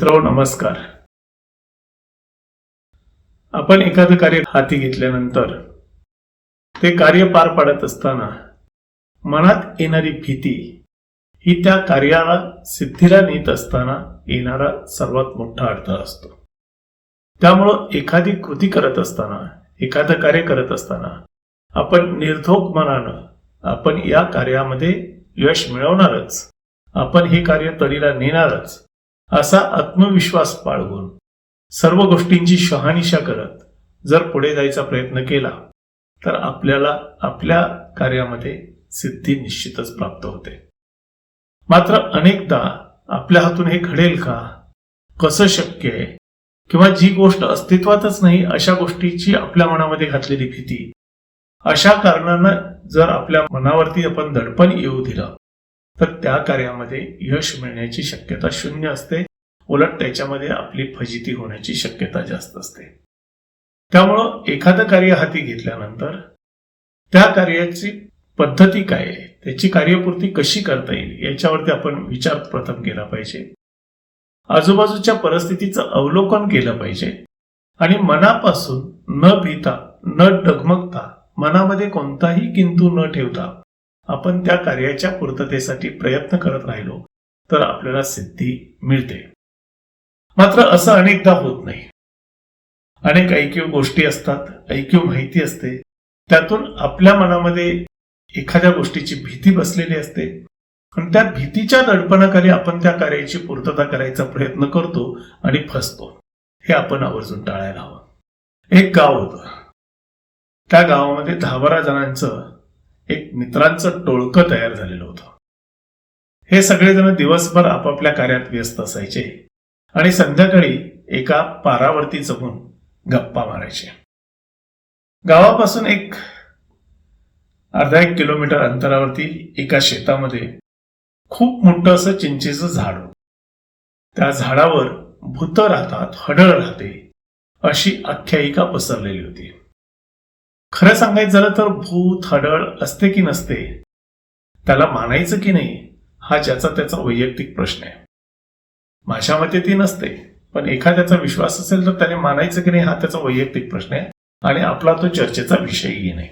मित्र नमस्कार. आपण एखादं कार्य हाती घेतल्यानंतर ते कार्य पार पाडत असताना मनात येणारी भीती ही त्या कार्याला सिद्धीला नेत असताना येणारा सर्वात मोठा अडथळा असतो. त्यामुळं एखादी कृती करत असताना एखादं कार्य करत असताना आपण निर्धोक मनानं आपण या कार्यामध्ये यश मिळवणारच आपण हे कार्य तडीला नेणारच असा आत्मविश्वास बाळगून सर्व गोष्टींची शहानिशा करत जर पुढे जायचा प्रयत्न केला तर आपल्याला आपल्या कार्यामध्ये सिद्धी निश्चितच प्राप्त होते. मात्र अनेकदा आपल्या हातून हे घडेल का? कसं शक्य आहे? किंवा जी गोष्ट अस्तित्वातच नाही अशा गोष्टीची आपल्या मनामध्ये घातलेली भीती अशा कारणानं जर आपल्या मनावरती आपण दडपण येऊ दिलं तर त्या कार्यामध्ये यश मिळण्याची शक्यता शून्य असते. उलट त्याच्यामध्ये आपली फजिती होण्याची शक्यता जास्त असते. त्यामुळं एखादं कार्य हाती घेतल्यानंतर त्या कार्याची पद्धती काय आहे? त्याची कार्यपूर्ती कशी करता येईल? याच्यावरती आपण विचार प्रथम केला पाहिजे. आजूबाजूच्या परिस्थितीचं अवलोकन केलं पाहिजे. आणि मनापासून न भीता न डगमगता मनामध्ये कोणताही किंतू न ठेवता आपण त्या कार्याच्या पूर्ततेसाठी प्रयत्न करत राहिलो तर आपल्याला सिद्धी मिळते. मात्र असं अनेकदा होत नाही. अनेक ऐकीव गोष्टी असतात ऐकीव माहिती असते. त्यातून आपल्या मनामध्ये एखाद्या गोष्टीची भीती बसलेली असते. आणि त्या भीतीच्या दडपणाखाली आपण त्या कार्याची पूर्तता करायचा प्रयत्न करतो आणि फसतो. हे आपण आवर्जून टाळायला हवं. एक गाव होतं. त्या गावामध्ये दहा बारा जणांचं एक मित्रांचं टोळकं तयार झालेलं होतं. हे सगळेजण दिवसभर आपापल्या कार्यात व्यस्त असायचे. आणि संध्याकाळी एका पारावरती जमून गप्पा मारायचे. गावापासून एक अर्धा एक किलोमीटर अंतरावरती एका शेतामध्ये खूप मोठं असं चिंचेचं झाड त्या झाडावर भूत राहतात हडळ राहते अशी आख्यायिका पसरलेली होती. खरं सांगायचं झालं तर भूत हडळ असते की नसते त्याला मानायचं की नाही हा ज्याचा त्याचा वैयक्तिक प्रश्न आहे. माझ्या मते ती नसते. पण एखाद्याचा विश्वास असेल तर त्याने मानायचं की नाही हा त्याचा वैयक्तिक प्रश्न आहे आणि आपला तो चर्चेचा विषयही नाही.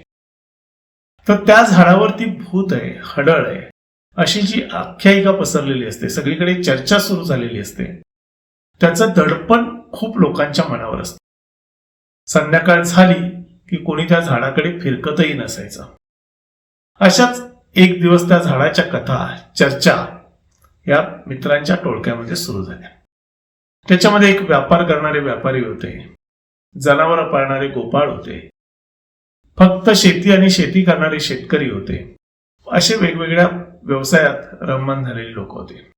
तर त्या झाडावरती भूत आहे हडळ आहे. अशी जी आख्यायिका पसरलेली असते सगळीकडे चर्चा सुरू झालेली असते त्याचं दडपण खूप लोकांच्या मनावर असतं. संध्याकाळ झाली की कोणी त्या झाडाकडे फिरकतही नसायचं. अशाच एक दिवस त्या झाडाच्या कथा चर्चा या मित्रांच्या टोळक्यामध्ये सुरू झाल्या. त्याच्यामध्ये एक व्यापार करणारे व्यापारी होते. जनावर पाळणारे गोपाळ होते. फक्त शेती आणि शेती करणारे शेतकरी होते. असे वेगवेगळ्या व्यवसायात रममान झालेले लोक होते.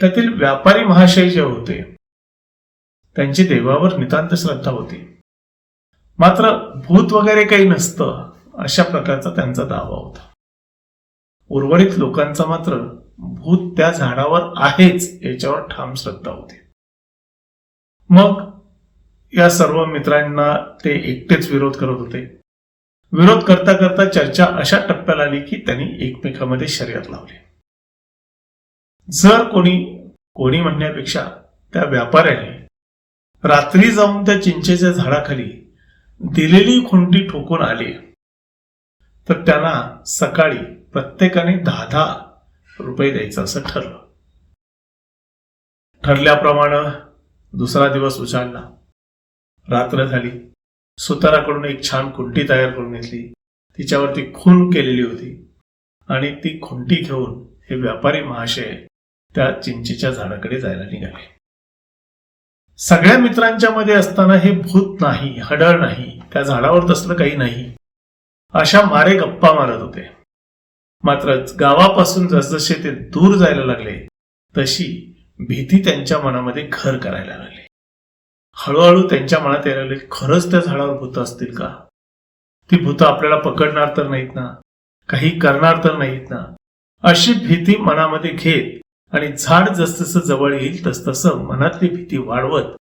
त्यातील व्यापारी महाशय जे होते त्यांची देवावर नितांत श्रद्धा होती. मात्र भूत वगैरे काही नसतं अशा प्रकारचा त्यांचा दावा होता. उर्वरित लोकांचा मात्र भूत त्या झाडावर आहेच याच्यावर ठाम श्रद्धा होती. मग या सर्व मित्रांना ते एकटेच विरोध करत होते. विरोध करता करता चर्चा अशा टप्प्याला आली की त्यांनी एकमेकांमध्ये शर्यत लावली. जर कोणी कोणी म्हणण्यापेक्षा त्या व्यापाऱ्याने रात्री जाऊन त्या चिंचेच्या झाडाखाली दिलेली खुंटी ठोकून आली तर त्यांना सकाळी प्रत्येकाने दहा दहा रुपये द्यायचं असं ठरलं. ठरल्याप्रमाणे दुसरा दिवस उजाडला. रात्र झाली. सुताराकडून एक छान खुंटी तयार करून घेतली. तिच्यावरती खून केलेली होती. आणि ती खुंटी घेऊन हे व्यापारी महाशय त्या चिंचेच्या झाडाकडे जायला निघाले. सगळ्या मित्रांच्या मध्ये असताना हे भूत नाही हडळ नाही त्या झाडावर तसलं काही नाही. अशा मारे गप्पा मारत होते. मात्र गावापासून जसजसे ते दूर जायला लागले तशी भीती त्यांच्या मनामध्ये घर करायला लागली. हळूहळू त्यांच्या मनात यायला लागले खरंच त्या झाडावर भूत असतील का? ती भूत आपल्याला पकडणार तर नाहीत ना? काही करणार तर नाहीत ना? अशी भीती मनामध्ये घेत आणि झाड जसजसं जवळ येईल तसतसं मनातली भीती वाढवत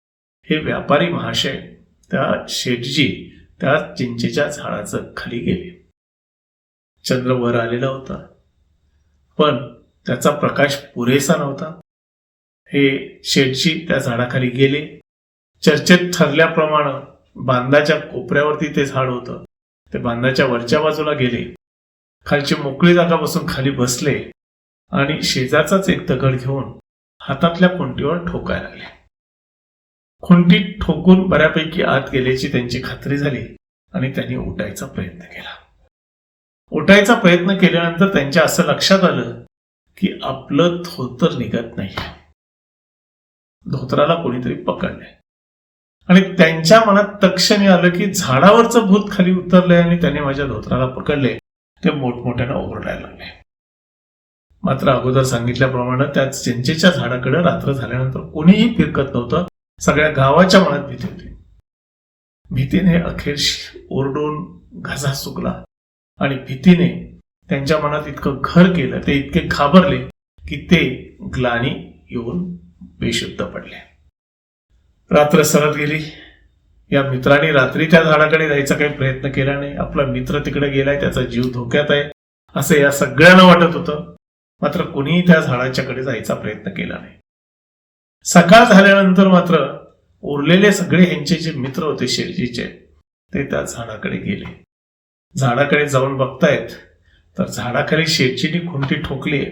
हे व्यापारी महाशय त्या शेटजी त्या चिंचेच्या झाडाचं खाली गेले. चंद्र वर आलेला होता. पण त्याचा प्रकाश पुरेसा नव्हता. हे शेठजी त्या झाडाखाली गेले. चर्चेत ठरल्याप्रमाणे बांधाच्या कोपऱ्यावरती ते झाड होतं. ते बांधाच्या वरच्या बाजूला गेले. खालची मोकळी जागा बसून खाली बसले आणि शेजाचाच एक दगड घेऊन हातातल्या खुंटीवर ठोकायला लागले. खुंटी ठोकून बऱ्यापैकी आत गेल्याची त्यांची खात्री झाली आणि त्यांनी उठायचा प्रयत्न केला. उठायचा प्रयत्न केल्यानंतर त्यांच्या असं लक्षात आलं की आपलं धोतर निघत नाही. धोतराला कोणीतरी पकडलंय. आणि त्यांच्या मनात तक्षणी आलं की झाडावरचं भूत खाली उतरलंय आणि त्याने माझ्या धोतराला पकडले. ते मोठमोठ्यानं ओरडायला लागले. मात्र अगोदर सांगितल्याप्रमाणे त्या चिंचेच्या झाडाकडे रात्र झाल्यानंतर कोणीही फिरकत नव्हतं. सगळ्या गावाच्या मनात भीती होती. भीतीने अखेर ओरडून घासा सुकला. आणि भीतीने त्यांच्या मनात इतकं घर केलं ते इतके घाबरले की ते ग्लानी येऊन बेशुद्ध पडले. रात्र सरत गेली. या मित्राने रात्री त्या झाडाकडे जायचा काही प्रयत्न केला नाही. आपला मित्र तिकडे गेलाय त्याचा जीव धोक्यात आहे असं या सगळ्यांना वाटत होतं. मात्र कोणीही त्या झाडाच्याकडे जायचा प्रयत्न केला नाही. सकाळ झाल्यानंतर मात्र उरलेले सगळे यांचे जे मित्र होते शेरजीचे ते त्या झाडाकडे गेले. झाडाकडे जाऊन बघतायत तर झाडाखाली शेटचीनी खुंटी ठोकली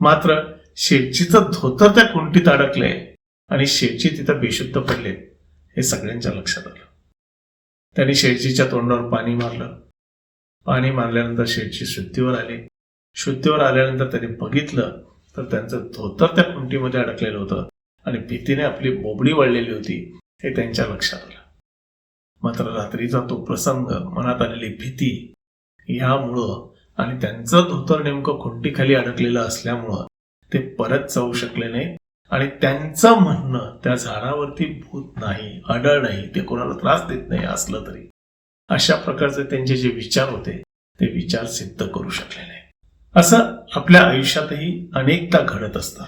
मात्र शेडचीचं धोतर त्या खुंटीत अडकलंय आणि शेडची तिथं बेशुद्ध पडले हे सगळ्यांच्या लक्षात आलं. त्यांनी शेटजीच्या तोंडावर पाणी मारलं. पाणी मारल्यानंतर शेटची शुद्धीवर आली. शुद्धीवर आल्यानंतर त्यांनी बघितलं तर त्यांचं धोतर त्या खुंटीमध्ये अडकलेलं होतं आणि भीतीने आपली बोबडी वळलेली होती हे त्यांच्या लक्षात आलं. मात्र रात्रीचा तो प्रसंग मनात आलेली भीती यामुळं आणि त्यांचं धोतर नेमकं खुंटीखाली अडकलेलं असल्यामुळं ते परत जाऊ शकले नाही आणि त्यांचं म्हणणं त्या झाडावरती भूत नाही अडळ नाही ते कोणाला त्रास देत नाही असलं तरी. अशा प्रकारचे त्यांचे जे विचार होते ते विचार सिद्ध करू शकले नाही. असं आपल्या आयुष्यातही अनेकदा घडत असतं.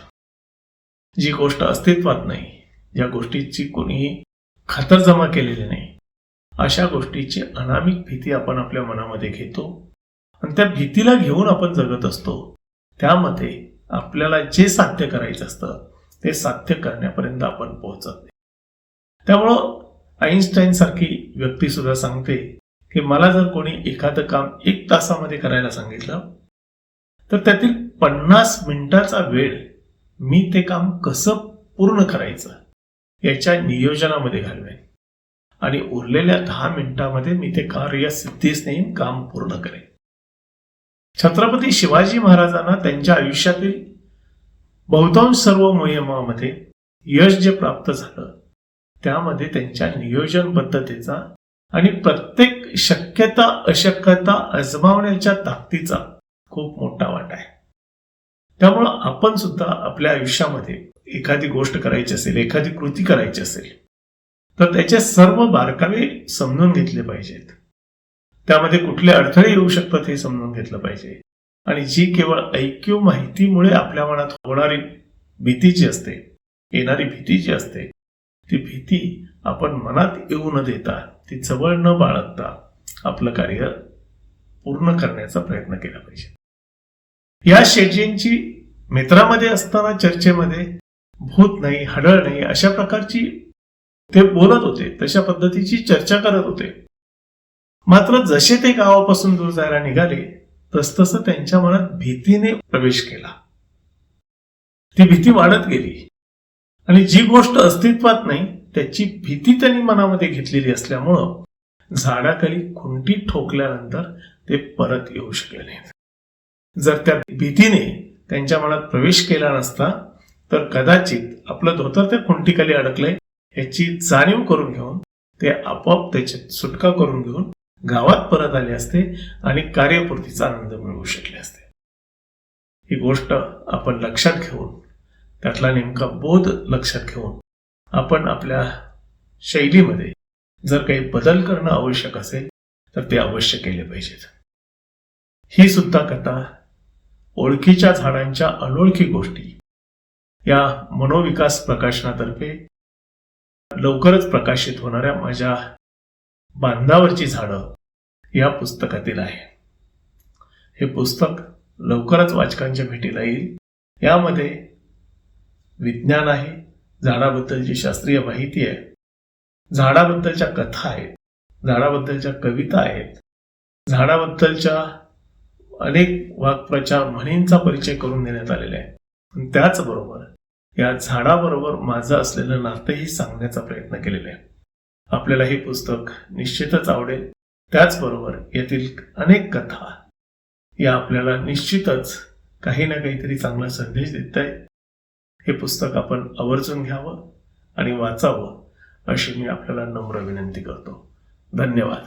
जी गोष्ट अस्तित्वात नाही ज्या गोष्टीची कोणीही खातरजमा केलेली नाही अशा गोष्टीची अनामिक भीती आपण आपल्या मनामध्ये घेतो. आणि त्या भीतीला घेऊन आपण जगत असतो. त्यामध्ये आपल्याला जे साध्य करायचं असतं ते साध्य करण्यापर्यंत आपण पोहोचत नाही. त्यामुळं आईन्स्टाईन सारखी व्यक्ती सुद्धा सांगते की मला जर कोणी एखादं काम एक तासामध्ये करायला सांगितलं तर त्यातील पन्नास मिनिटाचा वेळ मी ते काम कसं पूर्ण करायचं याच्या नियोजनामध्ये घालवेन. आणि उरलेल्या दहा मिनिटांमध्ये मी ते कार्य सिद्धीस नेईन काम पूर्ण करेन. छत्रपती शिवाजी महाराजांना त्यांच्या आयुष्यातील बहुतांश सर्व मोहिमामध्ये यश जे प्राप्त झालं त्यामध्ये त्यांच्या नियोजनबद्धतेचा आणि प्रत्येक शक्यता अशक्यता अजमावण्याच्या ताकदीचा खूप मोठा वाटा आहे. त्यामुळं आपण सुद्धा आपल्या आयुष्यामध्ये एखादी गोष्ट करायची असेल एखादी कृती करायची असेल तर त्याचे सर्व बारकावे समजून घेतले पाहिजेत. त्यामध्ये कुठले अडथळे येऊ शकतात हे समजून घेतलं पाहिजे. आणि जी केवळ ऐक्यू माहितीमुळे आपल्या मनात होणारी भीती जी असते येणारी भीती जी असते ती भीती आपण मनात येऊ न देता ती जवळ न बाळगता आपलं कार्य पूर्ण करण्याचा प्रयत्न केला पाहिजे. या शेटजींची मित्रामध्ये असताना चर्चेमध्ये भूत नाही हडळ नाही अशा प्रकारची ते बोलत होते तशा पद्धतीची चर्चा करत होते. मात्र जसे ते गावापासून दूर जायला निघाले तसतसं त्यांच्या मनात भीतीने प्रवेश केला. ती भीती वाढत गेली. आणि जी गोष्ट अस्तित्वात नाही त्याची भीती त्यांनी मनामध्ये घेतलेली असल्यामुळं झाडाखाली खुंटी ठोकल्यानंतर ते परत येऊ शकले नाहीत. जर त्या भीतीने त्यांच्या मनात प्रवेश केला नसता तर कदाचित आपलं धोतर त्या खुंटीखाली अडकलंय याची जाणीव करून घेऊन ते आपोआप त्याची सुटका करून घेऊन गावात परत आले असते आणि कार्यपूर्तीचा आनंद मिळवू शकले असते. ही गोष्ट आपण लक्षात घेऊन त्यातला नेमका बोध लक्षात घेऊन आपण आपल्या शैलीमध्ये जर काही बदल करणं आवश्यक असेल तर ते अवश्य केले पाहिजेत. ही सुद्धा कथा ओळखीच्या झाडांच्या अनोळखी गोष्टी या मनोविकास प्रकाशनातर्फे लवकरच प्रकाशित होणाऱ्या माझ्या बांधावरची झाडं या पुस्तकातील आहे. हे पुस्तक लवकरच वाचकांच्या भेटीला येईल. यामध्ये विज्ञान आहे झाडाबद्दलची शास्त्रीय माहिती आहे झाडाबद्दलच्या कथा आहेत झाडाबद्दलच्या कविता आहेत झाडाबद्दलच्या अनेक वाक्प्रचार म्हणींचा परिचय करून देण्यात आलेला आहे. पण त्याचबरोबर या झाडाबरोबर माझं असलेलं नातंही सांगण्याचा प्रयत्न केलेला आहे. आपल्याला हे पुस्तक निश्चितच आवडेल. त्याचबरोबर यातील अनेक कथा या आपल्याला निश्चितच काही ना काहीतरी चांगला संदेश देत आहे हे पुस्तक आपण आवर्जून घ्यावं आणि वाचावं अशी मी आपल्याला नम्र विनंती करतो. धन्यवाद.